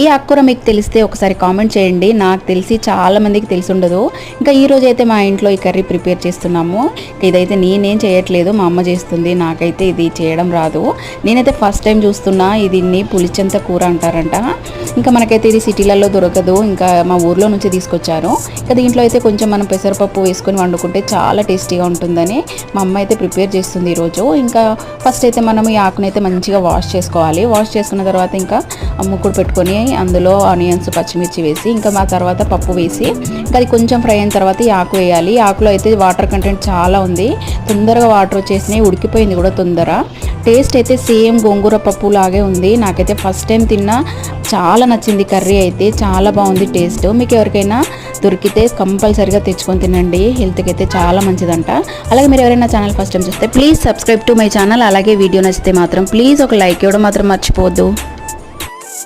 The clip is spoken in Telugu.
ఈ ఆకుకూర మీకు తెలిస్తే ఒకసారి కామెంట్ చేయండి. నాకు తెలిసి చాలా మందికి తెలిసి ఉండదు. ఇంకా ఈ అయితే మా ఇంట్లో ఈ కర్రీ ప్రిపేర్ చేస్తున్నాము. ఇదైతే నేనేం చేయట్లేదు మా అమ్మ చేస్తుంది. నాకైతే ఇది చేయడం రాదు. నేనైతే ఫస్ట్ టైం చూస్తున్నా ఇది పులిచెంత కూర అంటారంట. ఇంకా మనకైతే ఇది సిటీలలో దొరకదు. ఇంకా మా ఊర్లో నుంచి తీసుకొచ్చారు. ఇంకా దీంట్లో అయితే కొంచెం మనం పెసరపప్పు వేసుకొని వండుకుంటే చాలా టేస్టీగా ఉంటుందని మా అమ్మ అయితే ప్రిపేర్ చేస్తుంది ఈరోజు ఇంకా ఫస్ట్ అయితే మనం ఈ ఆకునైతే మంచిగా వాష్ చేసుకోవాలి. వాష్ చేసుకున్న తర్వాత ఇంకా ముక్కుడు పెట్టుకొని అందులో ఆనియన్స్ పచ్చిమిర్చి వేసి ఇంకా మా తర్వాత పప్పు వేసి ఇంకా అది కొంచెం ఫ్రై అయిన తర్వాత ఈ ఆకు వేయాలి. ఆకులో అయితే వాటర్ కంటెంట్ చాలా ఉంది. తొందరగా వాటర్ వచ్చేసినాయి. ఉడికిపోయింది కూడా తొందర. టేస్ట్ అయితే సేమ్ గోంగూర పప్పు లాగే ఉంది. నాకైతే ఫస్ట్ టైం తిన్నా. చాలా నచ్చింది కర్రీ అయితే. చాలా బాగుంది టేస్ట్. మీకు ఎవరికైనా దొరికితే కంపల్సరీగా తెచ్చుకొని తినండి. హెల్త్కి అయితే చాలా మంచిదంట. అలాగే మీరు ఎవరైనా ఛానల్ ఫస్ట్ టైం చూస్తే please subscribe to my channel. అలాగే వీడియో నచ్చితే మాత్రం ప్లీజ్ ఒక లైక్ ఇవ్వడం మాత్రం మర్చిపోవద్దు.